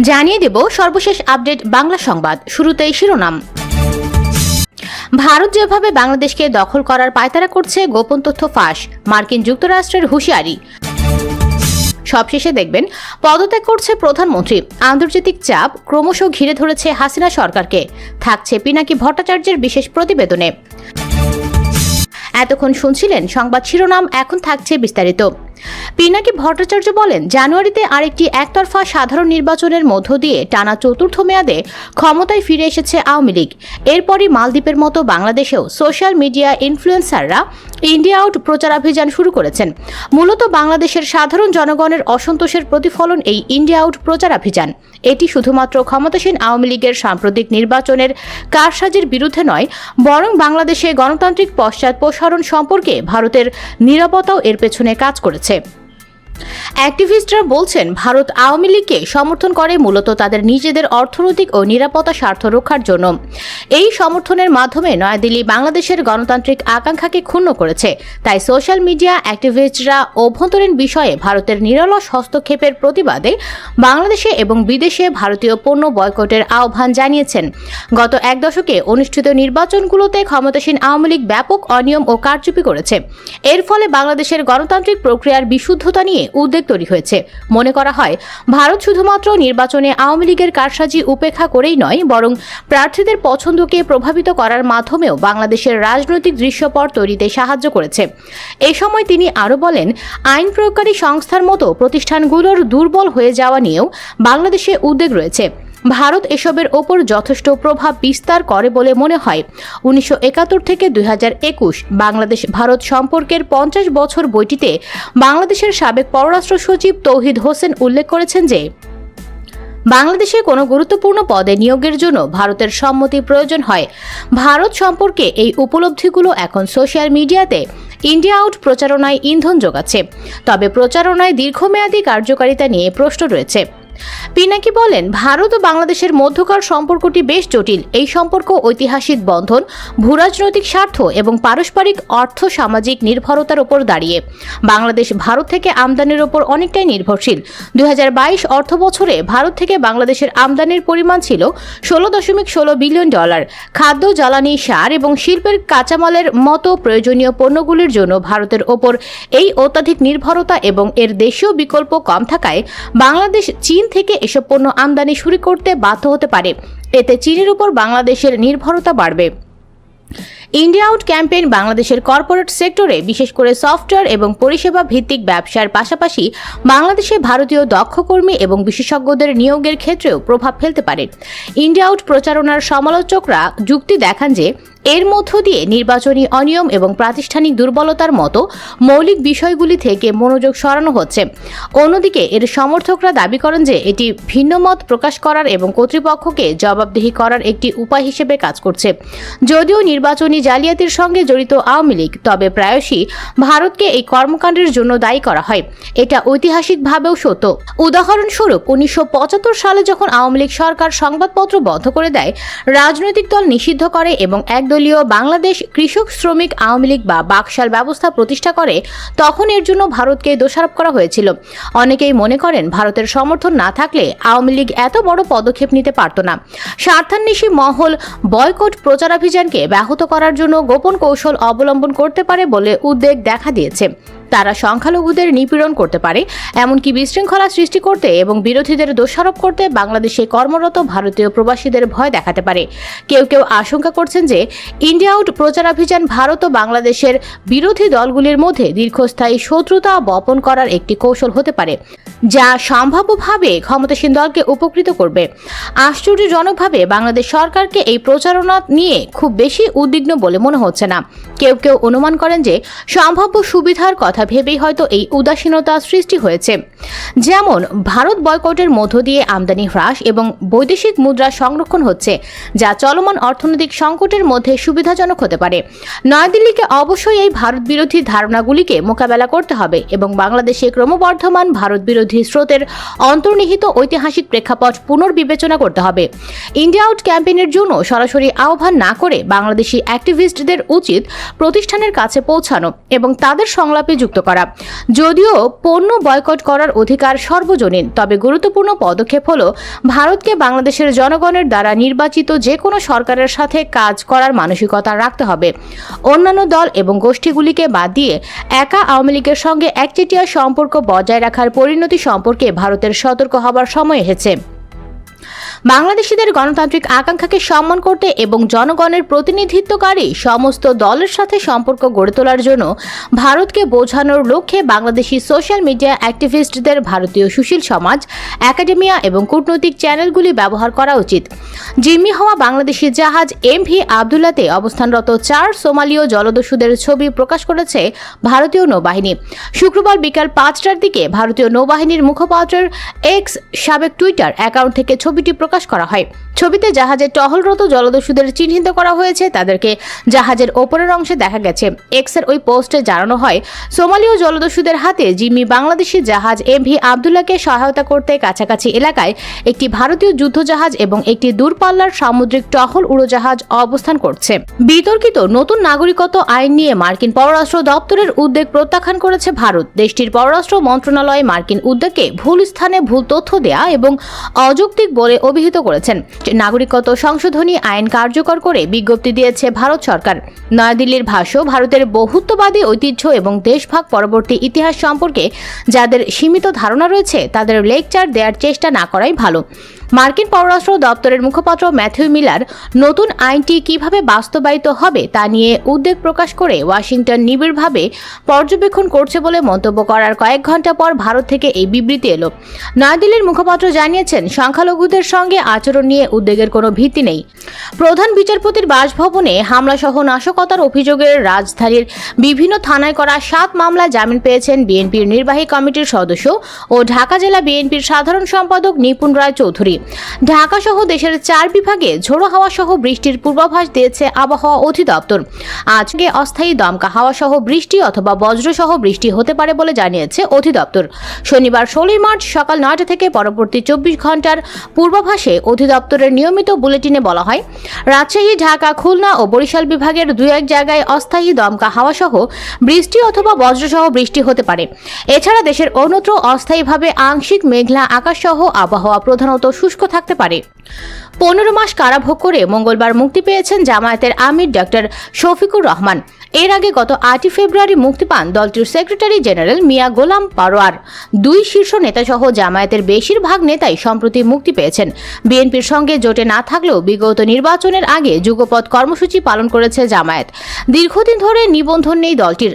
জানিয়ে দেব সর্বশেষ আপডেট বাংলা সংবাদ, শুরুতেই শিরোনাম। ভারত যেভাবে বাংলাদেশকে দখল করার পায়তারা করছে, গোপন তথ্য ফাঁস, মার্কিন যুক্তরাষ্ট্রের হুঁশিয়ারি। সবশেষে দেখবেন, পদত্যাগ করছে প্রধানমন্ত্রী। আন্তর্জাতিক চাপ ক্রমশ ঘিরে ধরেছে হাসিনা সরকারকে। থাকছে পিনাকি ভট্টাচার্যের বিশেষ প্রতিবেদনে। এতক্ষণ শুনছিলেন সংবাদ শিরোনাম, এখন থাকছে বিস্তারিত। পিনাকি ভট্টাচার্য বলেন, জানুয়ারিতে আরেকটি একতরফা সাধারণ নির্বাচনের মধ্য দিয়ে টানা চতুর্থ মেয়াদে ক্ষমতায় ফিরে এসেছে আওয়ামী লীগ। এরপরই মালদ্বীপের মতো বাংলাদেশেও সোশ্যাল মিডিয়া ইনফ্লুয়েন্সাররা ইন্ডিয়া আউট প্রচারাভিযান শুরু করেছেন। মূলত বাংলাদেশের সাধারণ জনগণের অসন্তোষের প্রতিফলন এই ইন্ডিয়া আউট প্রচারাভিযান এটি শুধুমাত্র ক্ষমতাসীন আওয়ামী লীগের সাম্প্রতিক নির্বাচনের কারসাজির বিরুদ্ধে নয়, বরং বাংলাদেশে গণতান্ত্রিক পশ্চাৎপসরণ সম্পর্কে ভারতের নিরাপত্তাও এর পেছনে কাজ করেছে। Sí. অ্যাক্টিভিস্টরা বলছেন, ভারত আওয়ামী লীগকে সমর্থন করে মূলত তাদের নিজেদের অর্থনৈতিক ও নিরাপত্তা স্বার্থ রক্ষার জন্য। এই সমর্থনের মাধ্যমে নয়াদিল্লি বাংলাদেশের গণতান্ত্রিক আকাঙ্ক্ষাকে ক্ষুণ্ণ করেছে। তাই সোশ্যাল মিডিয়া অ্যাক্টিভিস্টরা অভ্যন্তরীণ বিষয়ে ভারতের নিরলস হস্তক্ষেপের প্রতিবাদে বাংলাদেশে এবং বিদেশে ভারতীয় পণ্য বয়কটের আহ্বান জানিয়েছেন। গত এক দশকে অনুষ্ঠিত নির্বাচনগুলোতে ক্ষমতাসীন আওয়ামী লীগ ব্যাপক অনিয়ম ও কারচুপি করেছে। এর ফলে বাংলাদেশের গণতান্ত্রিক প্রক্রিয়ার বিশুদ্ধতা নিয়ে উদ্বেগ তৈরি হয়েছে। মনে করা হয়, ভারত শুধুমাত্র নির্বাচনে আওয়ামী লীগের কারসাজি উপেক্ষা করেই নয়, বরং প্রার্থীদের পছন্দকে প্রভাবিত করার মাধ্যমেও বাংলাদেশের রাজনৈতিক দৃশ্যপট তৈরিতে সাহায্য করেছে। এ সময় তিনি আরও বলেন, আইন প্রয়োগকারী সংস্থার মতো প্রতিষ্ঠানগুলোর দুর্বল হয়ে যাওয়া নিয়েও বাংলাদেশে উদ্বেগ রয়েছে। ভারত এসবের ওপর যথেষ্ট প্রভাব বিস্তার করে বলে মনে হয়। উনিশশো একাত্তর থেকে দু হাজার একুশ বাংলাদেশ ভারত সম্পর্কের পঞ্চাশ বছর বইটিতে বাংলাদেশের সাবেক পররাষ্ট্র সচিব তৌহিদ হোসেন উল্লেখ করেছেন যে, বাংলাদেশে কোনো গুরুত্বপূর্ণ পদে নিয়োগের জন্য ভারতের সম্মতি প্রয়োজন হয়। ভারত সম্পর্কে এই উপলব্ধিগুলো এখন সোশ্যাল মিডিয়াতে ইন্ডিয়া আউট প্রচারণায় ইন্ধন যোগাচ্ছে। তবে প্রচারণায় দীর্ঘমেয়াদী কার্যকারিতা নিয়ে প্রশ্ন রয়েছে। পিনাকি বলেন, ভারত ও বাংলাদেশের মধ্যকার সম্পর্কটি বেশ জটিল। এই সম্পর্ক ঐতিহাসিক বন্ধন, ভূরাজনৈতিক স্বার্থ এবং পারস্পরিক অর্থ সামাজিক নির্ভরতার উপর দাঁড়িয়ে। বাংলাদেশ ভারত থেকে আমদানির উপর অনেকটাই নির্ভরশীল। দু হাজার বাইশ অর্থ বছরে ভারত থেকে বাংলাদেশের আমদানির পরিমাণ ছিল ষোলো দশমিক ষোলো বিলিয়ন ডলার। খাদ্য, জ্বালানি, সার এবং শিল্পের কাঁচামালের মতো প্রয়োজনীয় পণ্যগুলির জন্য ভারতের ওপর এই অত্যাধিক নির্ভরতা এবং এর দেশীয় বিকল্প কম থাকায় বাংলাদেশ, চীন থেকে এসব পণ্য আমদানি শুরু করতে বাধ্য হতে পারে। এতে চীনের উপর বাংলাদেশের নির্ভরতা বাড়বে। ইন্ডিয়া আউট ক্যাম্পেইন বাংলাদেশের কর্পোরেট সেক্টরে বিশেষ করে সফটওয়্যার এবং পরিষেবা ভিত্তিক ব্যবসার পাশাপাশি বাংলাদেশে ভারতীয় দক্ষ কর্মী এবং বিশেষজ্ঞদের নিয়োগের ক্ষেত্রেও প্রভাব ফেলতে পারে। ইন্ডিয়া আউট প্রচারণার সমালোচকরা যুক্তি দেখান যে এর মধ্য দিয়ে নির্বাচনী অনিয়ম এবং প্রাতিষ্ঠানিক দুর্বলতার মতো মৌলিক বিষয়গুলি থেকে মনোযোগ সরানো হচ্ছে। অন্যদিকে এর সমর্থকরা দাবি করেন যে এটি ভিন্নমত প্রকাশ করার এবং কর্তৃপক্ষকে জবাবদিহি করার একটি উপায় হিসেবে কাজ করছে। যদিও নির্বাচনী জালিয়াতির সঙ্গে জড়িত আওয়ামী লীগ, তবে প্রায়শই ভারতকে এই কর্মকাণ্ডের জন্য দায়ী করা হয়। এটা ঐতিহাসিকভাবেও সত্য। উদাহরণস্বরূপ, উনিশশো পঁচাত্তর সালে যখন আওয়ামী লীগ সরকার সংবাদপত্র বন্ধ করে দেয়, রাজনৈতিক দল নিষিদ্ধ করে এবং একদলীয় বাংলাদেশ কৃষক শ্রমিক আওয়ামী লীগ বা বাকশাল ব্যবস্থা প্রতিষ্ঠা করে, তখন এর জন্য ভারতকে দোষারোপ করা হয়েছিল। অনেকেই মনে করেন ভারতের সমর্থন না থাকলে আওয়ামী লীগ এত বড় পদক্ষেপ নিতে পারত না। স্বার্থান্বেষী মহল বয়কট প্রচারাভিযানকে ব্যাহত করার জন্য গোপন কৌশল অবলম্বন করতে পারে বলে উদ্বেগ দেখা দিয়েছে। তারা সংখ্যালঘুদের নিপীড়ন করতে পারে, এমনকি বিশৃঙ্খলা সৃষ্টি করতে এবং বিরোধীদের দোষারোপ করতে বাংলাদেশে কর্মরত ভারতীয় প্রবাসীদের ভয় দেখাতে পারে। কেউ কেউ আশঙ্কা করছেন যে ইন্ডিয়া আউট প্রচারাভিযান ভারত ও বাংলাদেশের বিরোধী দলগুলির মধ্যে দীর্ঘস্থায়ী শত্রুতা বপন করার একটি কৌশল হতে পারে, যা সম্ভাব্যভাবে ক্ষমতাসীন দলকে উপকৃত করবে। আশ্চর্যজনকভাবে বাংলাদেশ সরকারকে এই প্রচারণা নিয়ে খুব বেশি উদ্বিগ্ন বলে মনে হচ্ছে না। কেউ কেউ অনুমান করেন যে সম্ভাব্য সুবিধার কথা ভেবেই হয়তো এই উদাসীনতা সৃষ্টি হয়েছে। যেমন, ভারত বয়কটের মধ্য দিয়ে আমদানি হ্রাস এবং বৈদেশিক মুদ্রা সংরক্ষণ হচ্ছে, যা চলমান অর্থনৈতিক সংকটের মধ্যে সুবিধাজনক হতে পারে। নয়াদিল্লিকে অবশ্যই এই ভারত বিরোধী ধারণাগুলিকে মোকাবেলা করতে হবে এবং বাংলাদেশে ক্রমবর্ধমান ভারত বিরোধী স্রোতের অন্তর্নিহিত ঐতিহাসিক প্রেক্ষাপট পুনর্বিবেচনা করতে হবে। ইন্ডিয়া আউট ক্যাম্পেইনের জন্য সরাসরি আহ্বান না করে বাংলাদেশি অ্যাক্টিভিস্টদের উচিত প্রতিষ্ঠানের কাছে পৌঁছানো এবং তাদের সংলাপে যুক্ত যুক্ত করা। যদিও পণ্য বয়কট করার অধিকার সর্বজনীন, তবে গুরুত্বপূর্ণ পদক্ষেপ হল ভারতকে বাংলাদেশের জনগণের দ্বারা নির্বাচিত যে কোনো সরকারের সাথে কাজ করার মানসিকতা রাখতে হবে। অন্যান্য দল এবং গোষ্ঠীগুলিকে বাদ দিয়ে একা আওয়ামী লীগের সঙ্গে একচেটিয়া সম্পর্ক বজায় রাখার পরিণতি সম্পর্কে ভারতের সতর্ক হবার সময় এসেছে। বাংলাদেশিদের গণতান্ত্রিক আকাঙ্ক্ষাকে সম্মান করতে এবং জনগণের প্রতিনিধিত্বকারী সমস্ত দলের সাথে সম্পর্ক গড়ে তোলার জন্য ভারতকে বোঝানোর লক্ষ্যে বাংলাদেশি সোশ্যাল মিডিয়া অ্যাক্টিভিস্টদের ভারতীয় সুশীল সমাজ, একাডেমিয়া এবং কূটনৈতিক চ্যানেলগুলি ব্যবহার করা উচিত। জিম্মি হওয়া বাংলাদেশি জাহাজ এম ভি আবদুল্লাতে অবস্থানরত চার সোমালীয় জলদস্যুদের ছবি প্রকাশ করেছে ভারতীয় নৌবাহিনী। শুক্রবার বিকাল পাঁচটার দিকে ভারতীয় নৌবাহিনীর মুখপাত্রের এক্স সাবেক টুইটার অ্যাকাউন্ট থেকে ছবিটি প্রকাশ করা হয়। ছবিতে জাহাজে টহলরত জলদস্যুদের চিহ্নিত করা হয়েছে। তাদেরকে জাহাজের ওপরের অংশে দেখা গেছে। এক্সের ওই পোস্টে জানানো হয়, সোমালীয় জলদস্যুদের হাতে জিম্মি বাংলাদেশি জাহাজ এম ভি আবদুল্লাহকে সহায়তা করতে কাছাকাছি এলাকায় একটি ভারতীয় যুদ্ধজাহাজ এবং একটি দূরপাল্লার সামুদ্রিক টহল উড়োজাহাজ অবস্থান করছে। বিতর্কিত নতুন নাগরিকত্ব আইন নিয়ে মার্কিন পররাষ্ট্র দপ্তরের উদ্বেগ প্রত্যাখ্যান করেছে ভারত। দেশটির পররাষ্ট্র মন্ত্রণালয় মার্কিন উদ্যোগকে ভুল স্থানে ভুল তথ্য দেয়া এবং অযৌক্তিক বলে অভিহিত করেছেন নাগরিকত্ব সংশোধনী আইন কার্যকর করে বিজ্ঞপ্তি দিয়েছে ভারত সরকার। নয়াদিল্লির ভাষ্য, ভারতের বহুত্ববাদী ঐতিহ্য এবং দেশভাগ পরবর্তী ইতিহাস সম্পর্কে যাদের সীমিত ধারণা রয়েছে, তাদের লেকচার দেওয়ার চেষ্টা না করাই ভালো। মার্কিন পররাষ্ট্র দপ্তরের মুখপাত্র ম্যাথিউ মিলার নতুন আইনটি কীভাবে বাস্তবায়িত হবে তা নিয়ে উদ্বেগ প্রকাশ করে ওয়াশিংটন নিবিড়ভাবে পর্যবেক্ষণ করছে বলে মন্তব্য করার কয়েক ঘণ্টা পর ভারত থেকে এই বিবৃতি এলো। নয়াদিল্লির মুখপাত্র জানিয়েছেন, সংখ্যালঘুদের সঙ্গে আচরণ নিয়ে উদ্বেগের কোনো ভিত্তি নেই। প্রধান বিচারপতির বাসভবনে হামলাসহ নাশকতার অভিযোগের রাজধানীর বিভিন্ন থানায় করা সাত মামলায় জামিন পেয়েছেন বিএনপির নির্বাহী কমিটির সদস্য ও ঢাকা জেলা বিএনপির সাধারণ সম্পাদক নিপুণ রায় চৌধুরী। ঢাকা সহ দেশের চার বিভাগে ঝোড়ো হাওয়া সহ বৃষ্টির পূর্বাভাস দিয়েছে আবহাওয়া অধিদপ্তর। আজকে অস্থায়ী দমকা হাওয়া সহ বৃষ্টি অথবা বজ্রসহ বৃষ্টি হতে পারে বলে জানিয়েছে অধিদপ্তর। শনিবার ষোলোই মার্চ সকাল নয়টা থেকে পরবর্তী চব্বিশ ঘণ্টার পূর্বাভাসে অধিদপ্তরের নিয়মিত বুলেটিনে বলা হয়, রাজশাহী, ঢাকা, খুলনা ও বরিশাল বিভাগের দু এক জায়গায় অস্থায়ী দমকা হাওয়া সহ বৃষ্টি অথবা বজ্রসহ বৃষ্টি হতে পারে। এছাড়া দেশের অন্যত্র অস্থায়ীভাবে আংশিক মেঘলা আকাশ সহ আবহাওয়া প্রধানত শুষ্ক থাকতে পারে। পনেরো মাস কারাভোগ করে মঙ্গলবার মুক্তি পেয়েছেন জামায়াতের আমির ডক্টর শফিকুর রহমান। এর আগে গত আটই ফেব্রুয়ারি মুক্তি পান দলটির সেক্রেটারি জেনারেল মিয়া গোলাম পারোয়ার। দুই শীর্ষ নেতাসহ জামায়াতের বেশিরভাগ নেতাই সম্প্রতি মুক্তি পেয়েছেন। বিএনপির সঙ্গে জোটে না থাকলেও বিগত নির্বাচনের আগে যুগপৎ কর্মসূচি পালন করেছে জামায়াত। দীর্ঘদিন ধরে নিবন্ধন নেই দলটির।